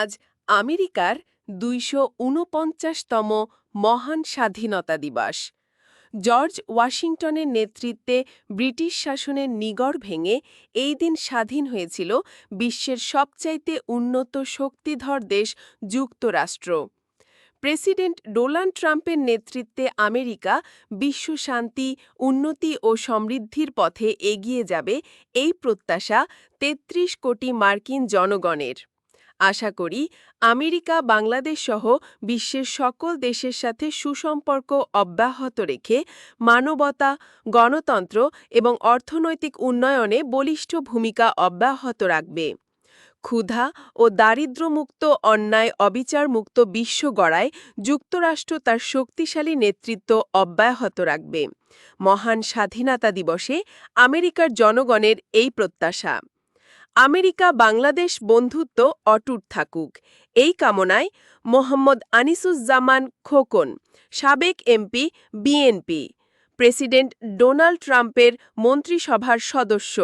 আজ আমেরিকার দুইশো ঊনপঞ্চাশতম মহান স্বাধীনতা দিবস। জর্জ ওয়াশিংটনের নেতৃত্বে ব্রিটিশ শাসনের নিগড় ভেঙে এই দিন স্বাধীন হয়েছিল বিশ্বের সবচাইতে উন্নত শক্তিধর দেশ যুক্তরাষ্ট্র। প্রেসিডেন্ট ডোনাল্ড ট্রাম্পের নেতৃত্বে আমেরিকা বিশ্ব শান্তি, উন্নতি ও সমৃদ্ধির পথে এগিয়ে যাবে এই প্রত্যাশা ৩৩ কোটি মার্কিন জনগণের। আশা করি আমেরিকা, বাংলাদেশ সহ বিশ্বের সকল দেশের সাথে সুসম্পর্ক অব্যাহত রেখে মানবতা, গণতন্ত্র এবং অর্থনৈতিক উন্নয়নে বলিষ্ঠ ভূমিকা অব্যাহত রাখবে। ক্ষুধা ও দারিদ্র্যমুক্ত অন্যায়, অবিচারমুক্ত বিশ্ব গড়ায় যুক্তরাষ্ট্র তার শক্তিশালী নেতৃত্ব অব্যাহত রাখবে। মহান স্বাধীনতা দিবসে আমেরিকার জনগণের এই প্রত্যাশা। আমেরিকা বাংলাদেশ বন্ধুত্ব অটুট থাকুক। এই কামনায় মোহাম্মদ আনিসুজ্জামান খোকন, সাবেক এমপি, বিএনপি, প্রেসিডেন্ট ডোনাল্ড ট্রাম্পের মন্ত্রিসভার সদস্য।